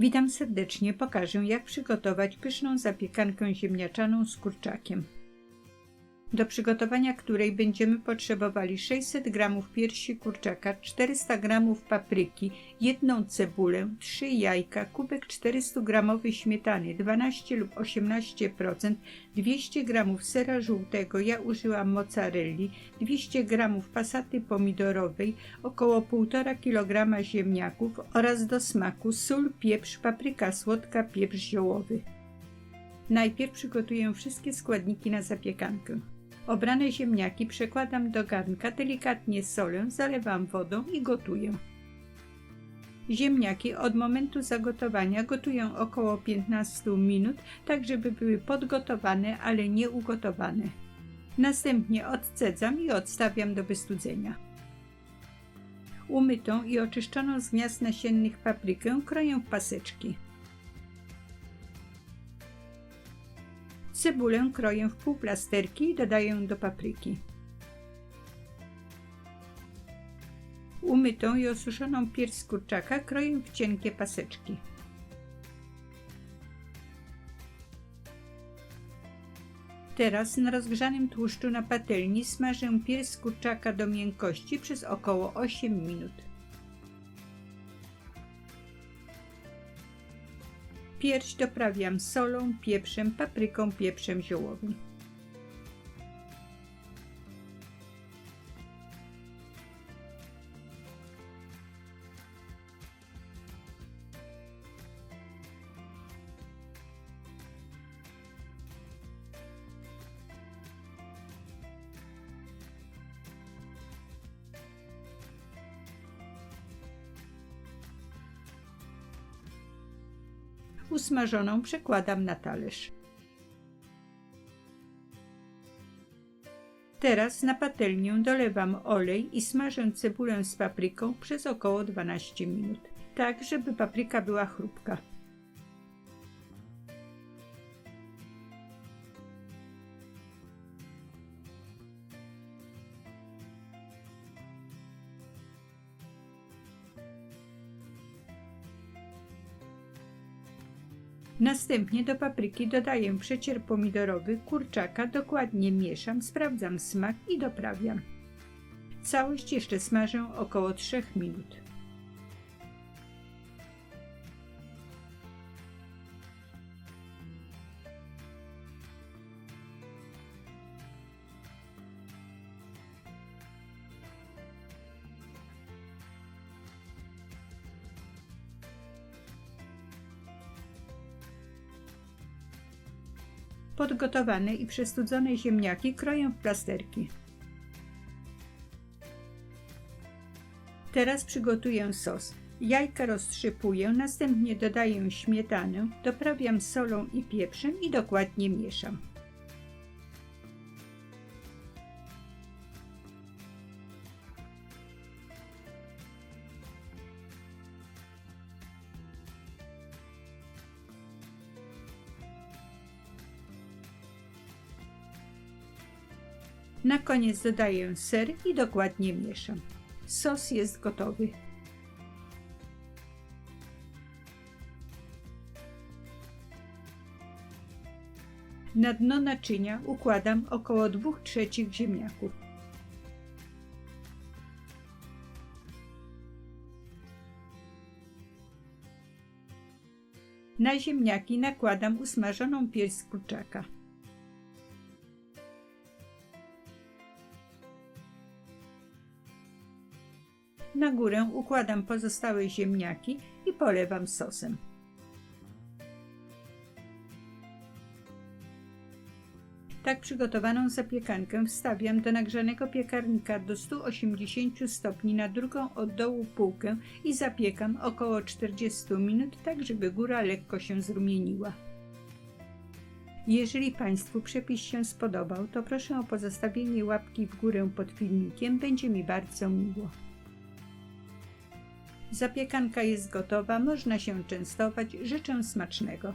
Witam serdecznie, pokażę jak przygotować pyszną zapiekankę ziemniaczaną z kurczakiem. Do przygotowania której będziemy potrzebowali 600 g piersi kurczaka, 400 g papryki, jedną cebulę, 3 jajka, kubek 400 g śmietany 12 lub 18%, 200 g sera żółtego, ja użyłam mozzarelli, 200 g pasaty pomidorowej, około 1,5 kg ziemniaków oraz do smaku sól, pieprz, papryka słodka, pieprz ziołowy. Najpierw przygotuję wszystkie składniki na zapiekankę. Obrane ziemniaki przekładam do garnka, delikatnie solę, zalewam wodą i gotuję. Ziemniaki od momentu zagotowania gotuję około 15 minut, tak żeby były podgotowane, ale nie ugotowane. Następnie odcedzam i odstawiam do wystudzenia. Umytą i oczyszczoną z gniazd nasiennych paprykę kroję w paseczki. Cebulę kroję w półplasterki i dodaję do papryki. Umytą i osuszoną pierś kurczaka kroję w cienkie paseczki. Teraz na rozgrzanym tłuszczu na patelni smażę pierś kurczaka do miękkości przez około 8 minut. Pierś doprawiam solą, pieprzem, papryką, pieprzem ziołowym. Usmażoną przekładam na talerz. Teraz na patelnię dolewam olej i smażę cebulę z papryką przez około 12 minut, tak żeby papryka była chrupka. Następnie do papryki dodaję przecier pomidorowy, kurczaka, dokładnie mieszam, sprawdzam smak i doprawiam. Całość jeszcze smażę około 3 minut. Podgotowane i przestudzone ziemniaki kroję w plasterki. Teraz przygotuję sos. Jajka roztrzypuję, następnie dodaję śmietanę, doprawiam solą i pieprzem i dokładnie mieszam. Na koniec dodaję ser i dokładnie mieszam. Sos jest gotowy. Na dno naczynia układam około 2 trzecich ziemniaków. Na ziemniaki nakładam usmażoną pierś kurczaka. Na górę układam pozostałe ziemniaki i polewam sosem. Tak przygotowaną zapiekankę wstawiam do nagrzanego piekarnika do 180 stopni na drugą od dołu półkę i zapiekam około 40 minut, tak żeby góra lekko się zrumieniła. Jeżeli Państwu przepis się spodobał, to proszę o pozostawienie łapki w górę pod filmikiem, będzie mi bardzo miło. Zapiekanka jest gotowa, można się częstować. Życzę smacznego.